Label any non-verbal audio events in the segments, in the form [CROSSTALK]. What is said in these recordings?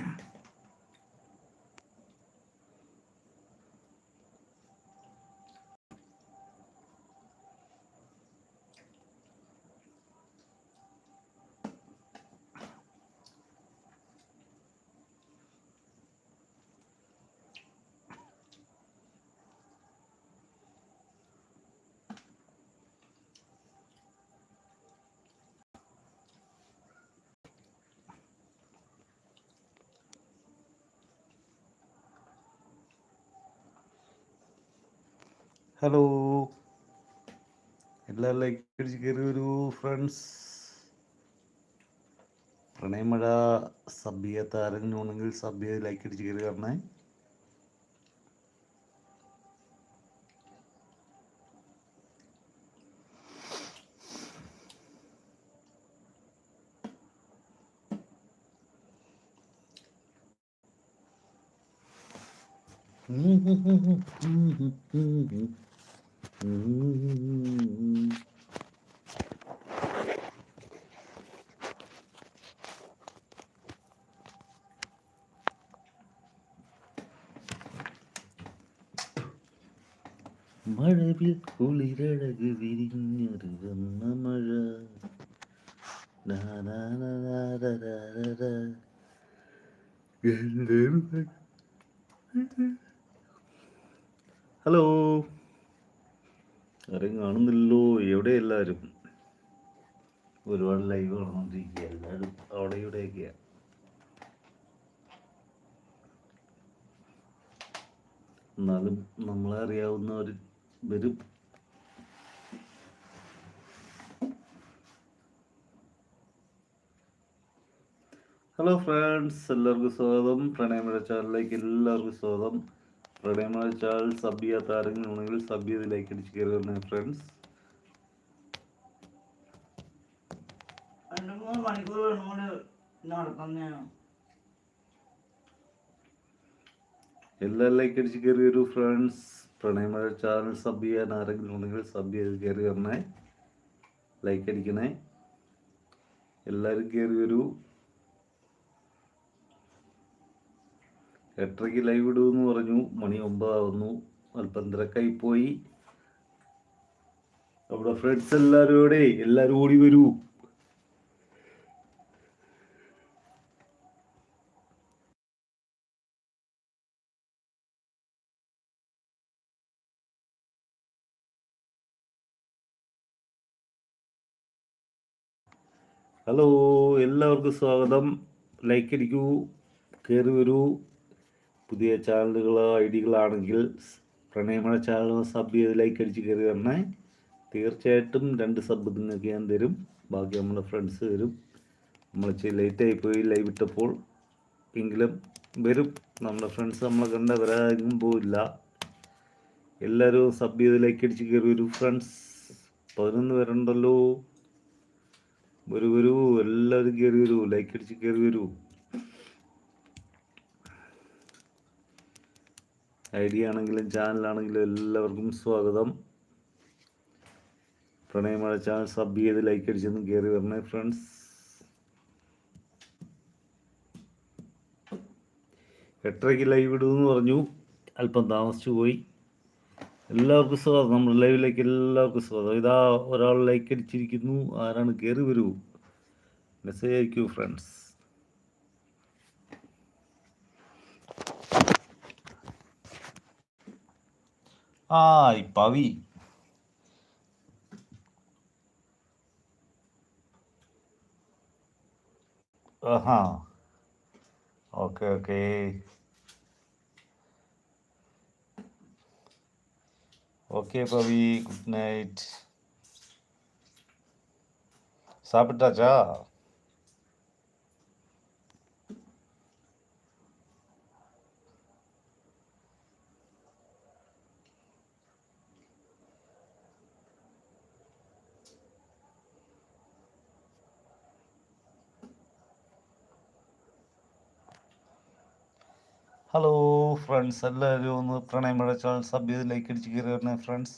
Bye. Hello എല്ലാവരും like അടിച്ച് കയറി ഫ്രണ്ട്സ് പ്രണയമഴ സബിയ താരങ്ങൾ ഉണ്ടെങ്കിൽ സബിയ ലൈക്ക് അടിച്ച് കയറി വരണേ. മഴവിൽ [LAUGHS] കുളിരഴക് വിരിഞ്ഞൊരു വന്ന മഴ നാ നാ നാ നാ രാ രാ രാ രാ. ഹലോ ആരെയും കാണുന്നില്ലല്ലോ. എവിടെ എല്ലാവരും ഒരുപാട് ലൈവ് കാണുന്നോണ്ടിരിക്കുക എല്ലാവരും അവിടെ ഇവിടെയൊക്കെയാ. എന്നാലും നമ്മളെ അറിയാവുന്നവർ വരും. ഹലോ ഫ്രണ്ട്സ് എല്ലാവർക്കും സ്വാഗതം. പ്രണയമഴ ചാനലിലേക്ക് എല്ലാവർക്കും സ്വാഗതം. പ്രണയമഴ ചാനൽ സബ് ചെയ്യാത്ത ആരെങ്കിലും ഉണ്ടെങ്കിൽ സബ് ചെയ്ത് ലൈക്ക് അടിച്ച് കയറി വന്നേ ഫ്രണ്ട്സ് രണ്ട് മൂന്ന് മണിക്കൂർ കൊണ്ട് നടക്കുന്നതാണ്. എല്ലാ ലൈക്ക് അടിച്ച് കയറി വരൂ ഫ്രണ്ട്സ് പ്രണയമഴ ചാനൽ സബ് ചെയ്യാൻ ആരെങ്കിലും ഉണ്ടെങ്കിൽ സബ് ചെയ്ത് കയറി വരണേ ലൈക്ക് അടിക്കണേ. എല്ലാവരും കയറി വരൂ എട്ടരയ്ക്ക് ലൈവ് ഇടുമെന്ന് പറഞ്ഞു. മണി ഒമ്പതാവുന്നു. അല്പം തിരക്കായി പോയി. നമ്മുടെ ഫ്രണ്ട്സ് എല്ലാവരും ഇവിടെ എല്ലാവരും ഓടി വരൂ. ഹലോ എല്ലാവർക്കും സ്വാഗതം. ലൈക്ക് അടിക്കൂ കയറി വരൂ. പുതിയ ചാനലുകളോ ഐഡികളാണെങ്കിൽ പ്രണയമഴ ചാനൽ സബ് ചെയ്ത് ലൈക്ക് അടിച്ച് കയറി തന്നെ തീർച്ചയായിട്ടും രണ്ട് സബ് നിങ്ങൾക്ക് ഞാൻ തരും. ബാക്കി നമ്മുടെ ഫ്രണ്ട്സ് തരും. നമ്മൾ ഇച്ചിരി ലേറ്റായി പോയി ലൈവ് ഇട്ടപ്പോൾ എങ്കിലും വരും. നമ്മുടെ ഫ്രണ്ട്സ് നമ്മളെ കണ്ട വരാനും പോവില്ല. എല്ലാവരും സബ് ചെയ്ത് ലൈക്ക് അടിച്ച് കയറി വരും ഫ്രണ്ട്സ് പതിനൊന്ന് പേരുണ്ടല്ലോ. വരൂ വരൂ. എല്ലാവരും കയറി വരൂ. ലൈക്ക് അടിച്ച് കയറി വരൂ. ഐഡിയ ആണെങ്കിലും ചാനലാണെങ്കിലും എല്ലാവർക്കും സ്വാഗതം. പ്രണയമഴ ചാനൽ സബ് ചെയ്ത് ലൈക്ക് അടിച്ചൊന്നും കയറി വരണേ ഫ്രണ്ട്സ് എട്ടരയ്ക്ക് ലൈവ് ഇടുമെന്ന് പറഞ്ഞു. അല്പം താമസിച്ചു പോയി. എല്ലാവർക്കും സ്വാഗതം. നമ്മുടെ ലൈവിലേക്ക് എല്ലാവർക്കും സ്വാഗതം. ഇതാ ഒരാൾ ലൈക്ക് അടിച്ചിരിക്കുന്നു. ആരാണ്? കയറി വരൂ. മെസ്സേജ് അയക്കൂ ഫ്രണ്ട്സ് ஹாய் பவி ஆஹா okay okay okay Pavi good night சாப்பிட்டாச்சா ഹലോ ഫ്രണ്ട്സ് എല്ലാവരും ഒന്ന് പ്രണയമഴ ചാനൽ സബ് ചെയ്ത് ലൈക്ക് അടിച്ച് കയറി വരണേ ഫ്രണ്ട്സ്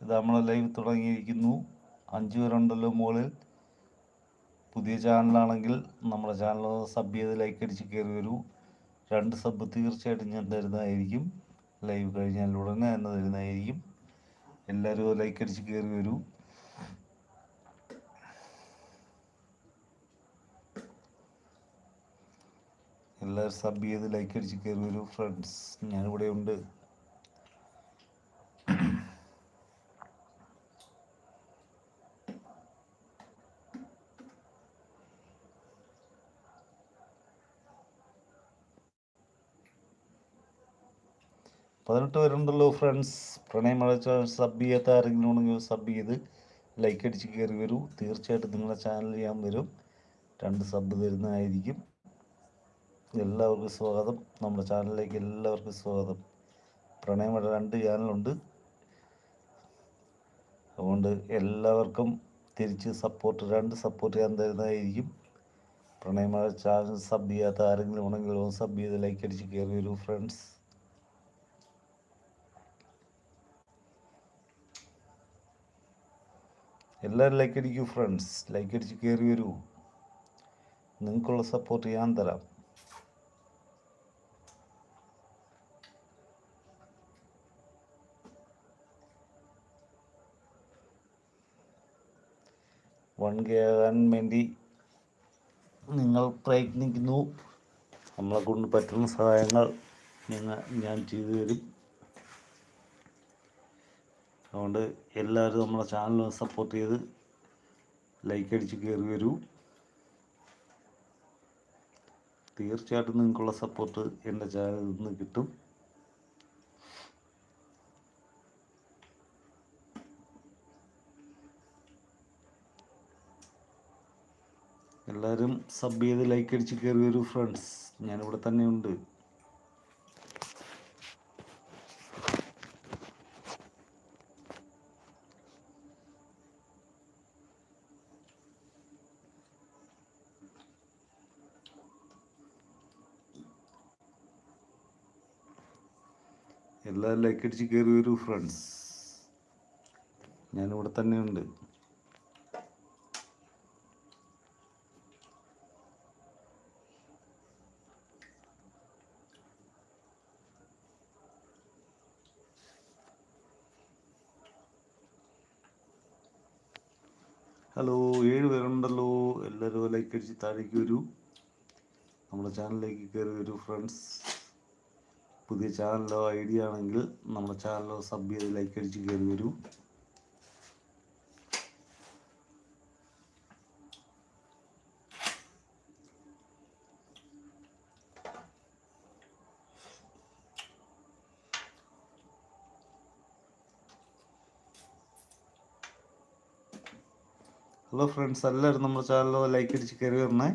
ഇത് നമ്മൾ ലൈവ് തുടങ്ങിയിരിക്കുന്നു. അഞ്ച് പേരുണ്ടല്ലോ മുകളിൽ പുതിയ ചാനലാണെങ്കിൽ നമ്മുടെ ചാനൽ സബ് ചെയ്ത് ലൈക്ക് അടിച്ച് കയറി വരൂ. രണ്ട് സബ് തീർച്ചയായിട്ടും ഞാൻ തരുന്നതായിരിക്കും. ലൈവ് കഴിഞ്ഞാൽ ഉടനെ തന്നെ തരുന്നതായിരിക്കും. എല്ലാവരും ലൈക്ക് അടിച്ച് കയറി വരൂ. എല്ലാവരും സബ് ചെയ്ത് ലൈക്ക് അടിച്ച് കയറി വരൂ ഫ്രണ്ട്സ് ഞാനിവിടെ ഉണ്ട്. പതിനെട്ട് പേരുണ്ടല്ലോ ഫ്രണ്ട്സ് പ്രണയമഴ സബ് ചെയ്യാത്ത ആരെങ്കിലും ഉണ്ടെങ്കിൽ സബ് ചെയ്ത് ലൈക്ക് അടിച്ച് കയറി വരൂ തീർച്ചയായിട്ടും നിങ്ങളുടെ ചാനൽ ഞാൻ വരും. രണ്ട് സബ് തരുന്നതായിരിക്കും. എല്ലാവർക്കും സ്വാഗതം. നമ്മുടെ ചാനലിലേക്ക് എല്ലാവർക്കും സ്വാഗതം. പ്രണയമുള്ള രണ്ട് ചാനലുണ്ട്. അതുകൊണ്ട് എല്ലാവർക്കും തിരിച്ച് സപ്പോർട്ട് രണ്ട് സപ്പോർട്ട് ചെയ്യാൻ തരുന്നതായിരിക്കും. പ്രണയമഴ ചാനൽ സബ് ചെയ്യാത്ത ആരെങ്കിലും ഉണ്ടെങ്കിൽ ഒന്ന് സബ് ചെയ്ത് ലൈക്ക് അടിച്ച് കയറി വരൂ ഫ്രണ്ട്സ് എല്ലാവരും ലൈക്ക് അടിക്കൂ ഫ്രണ്ട്സ് ലൈക്ക് അടിച്ച് കയറി വരൂ. നിങ്ങൾക്കുള്ള സപ്പോർട്ട് ഞാൻ തരാം. വൺ വേണ്ടി നിങ്ങൾ പ്രയത്നിക്കുന്നു. നമ്മളെ കൊണ്ട് പറ്റുന്ന സഹായങ്ങൾ നിങ്ങൾ ഞാൻ ചെയ്തു തരും. അതുകൊണ്ട് എല്ലാവരും നമ്മളെ ചാനൽ സപ്പോർട്ട് ചെയ്ത് ലൈക്ക് അടിച്ച് കയറി വരൂ. തീർച്ചയായിട്ടും നിങ്ങൾക്കുള്ള സപ്പോർട്ട് എന്റെ ചാനലിൽ നിന്ന് കിട്ടും എല്ലാവരും സബ് ചെയ്ത് ലൈക്ക് അടിച്ച് കയറി വരൂ ഫ്രണ്ട്സ് ഞാനിവിടെ തന്നെ ഉണ്ട് എല്ലാവരും ലൈക്ക് അടിച്ച് കയറി വരൂ ഫ്രണ്ട്സ് ഞാനിവിടെ തന്നെ ഉണ്ട് ഹലോ ഏഴ് പേരുണ്ടല്ലോ. എല്ലാവരും ലൈക്ക് അടിച്ച് താഴേക്ക് വരൂ. നമ്മുടെ ചാനലിലേക്ക് കയറി വരൂ ഫ്രണ്ട്സ് പുതിയ ചാനലോ ഐഡിയ ആണെങ്കിൽ നമ്മുടെ ചാനലോ സബ് ചെയ്ത് ലൈക്ക് അടിച്ച് കയറി വരൂ. ഹലോ ഫ്രണ്ട്സ് എല്ലാവരും നമ്മുടെ ചാനൽ ലൈക്ക് അടിച്ച് കയറി വരണേ.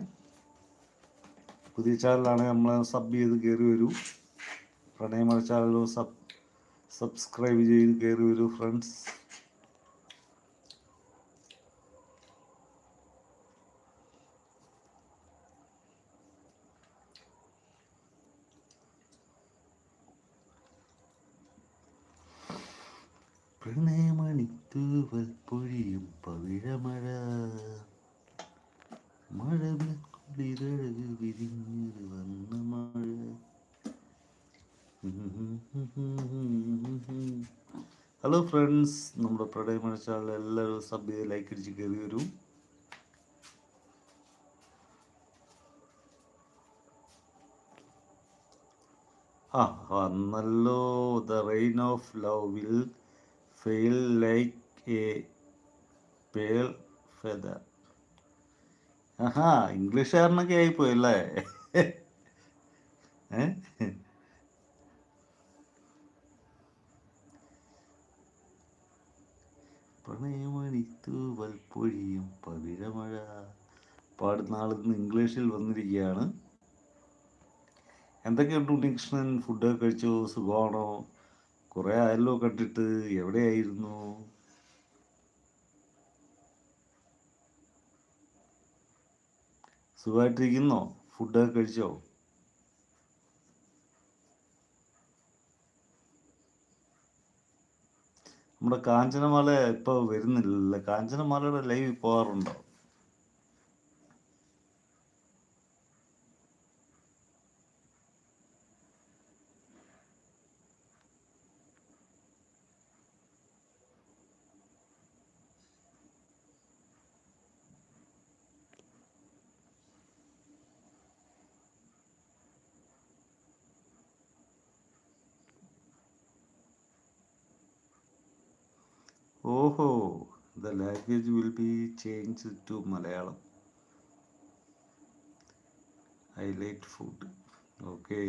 പുതിയ ചാനലാണ് നമ്മൾ സബ് ചെയ്ത് കയറി വരൂ. പ്രണയമഴ ചാനൽ സബ് സബ്സ്ക്രൈബ് ചെയ്ത് കയറി വരൂ ഫ്രണ്ട്സ് പ്രണയമണിത്തൂവൽ പൊഴിയും പവിഴമഴ. മഴ കുളിരഴക് വിരിഞ്ഞത് വന്ന മഴ. ഹലോ ഫ്രണ്ട്സ് നമ്മുടെ പ്രണയമഴ ചാനൽ എല്ലാവരും സബ് ചെയ്ത് ലൈക്ക് അടിച്ച് കയറി വരും. ആ വന്നല്ലോ the rain of love will fail like a pearl feather ആഹാ ഇംഗ്ലീഷുകാരനൊക്കെ ആയിപ്പോയി അല്ലേ? പ്രണയമണിത്തൂവൽ പൊഴിയും പവിഴമഴ. പാടുന്ന ആളിന്ന് ഇംഗ്ലീഷിൽ വന്നിരിക്കുകയാണ്. എന്തൊക്കെയുണ്ട് ഉണ്ണികൃഷ്ണൻ? ഫുഡൊക്കെ കഴിച്ചോ? സുഖമാണോ? കുറേ ആയല്ലോ കണ്ടിട്ട് എവിടെയായിരുന്നു? സുഖമായിട്ടിരിക്കുന്നോ? ഫുഡൊക്കെ കഴിച്ചോ? നമ്മുടെ കാഞ്ചനമാല ഇപ്പോൾ വരുന്നില്ലല്ലേ. കാഞ്ചനമാലയുടെ ലൈവ് പോകാറുണ്ടോ ഓഹോ the language will be change to Malayalam. Highlight food okay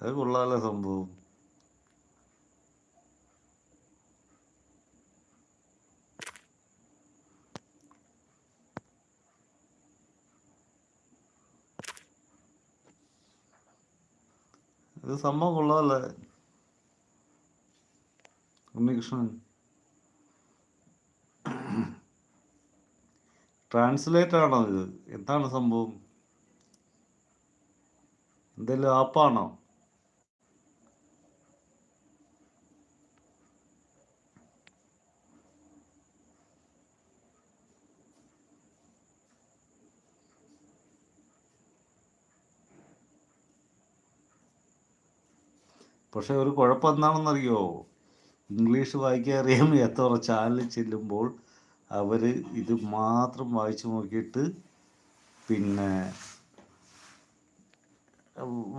അത് കൊള്ളാലോ സംഭവം. ഇത് സംഭവം കൊള്ളാമല്ലേ ഉണ്ണികൃഷ്ണൻ. ട്രാൻസ്ലേറ്റ് ആണോ ഇത്? എന്താണ് സംഭവം? എന്തെങ്കിലും ആപ്പാണോ പക്ഷെ ഒരു കുഴപ്പം എന്താണെന്നറിയോ? ഇംഗ്ലീഷ് വായിക്കാൻ അറിയാം എത്ര ചാനലിൽ ചെല്ലുമ്പോൾ അവർ ഇത് മാത്രം വായിച്ചു നോക്കിയിട്ട് പിന്നെ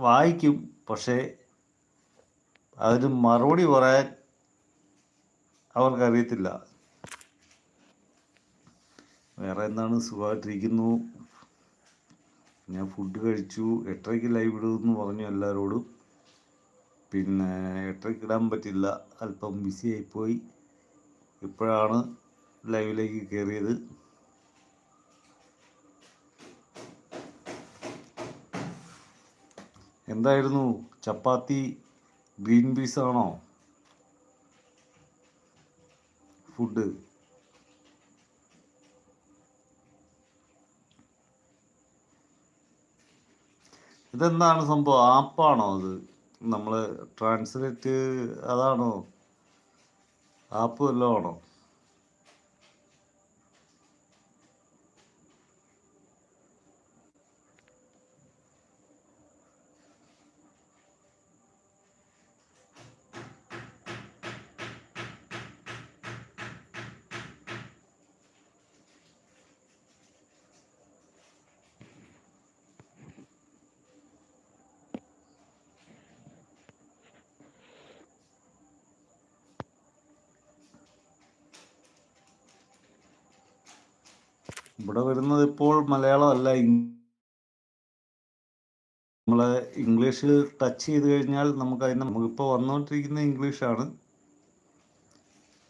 വായിക്കും. പക്ഷേ അതിന് മറുപടി പറയാൻ അവർക്കറിയത്തില്ല. വേറെ എന്താണ് സുഖമായിട്ടിരിക്കുന്നു? ഞാൻ ഫുഡ് കഴിച്ചു. എട്ടരയ്ക്ക് ലൈവ് ഇടുമെന്ന് പറഞ്ഞു എല്ലാവരോടും. പിന്നെ എട്ടരയ്ക്ക് ഇടാൻ പറ്റില്ല. അല്പം ബിസി ആയിപ്പോയി. ഇപ്പോഴാണ് ലൈവിലേക്ക് കയറിയത് എന്തായിരുന്നു? ചപ്പാത്തി ഗ്രീൻ പീസ് ആണോ? ഫുഡ് ഇതെന്താണ് സംഭവം? ആപ്പാണോ അത്? നമ്മൾ ട്രാൻസ്ലേറ്റ് അതാണോ? ആപ്പ് വല്ലതും ആണോ? ഇവിടെ വരുന്നത് ഇപ്പോൾ മലയാളം അല്ല. നമ്മൾ ഇംഗ്ലീഷ് ടച്ച് ചെയ്ത് കഴിഞ്ഞാൽ നമുക്ക് അതിന് നമുക്കിപ്പോൾ വന്നുകൊണ്ടിരിക്കുന്ന ഇംഗ്ലീഷാണ്.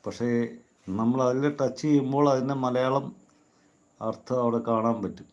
പക്ഷേ നമ്മൾ അതിൽ ടച്ച് ചെയ്യുമ്പോൾ അതിന്റെ മലയാളം അർത്ഥം അവിടെ കാണാൻ പറ്റും.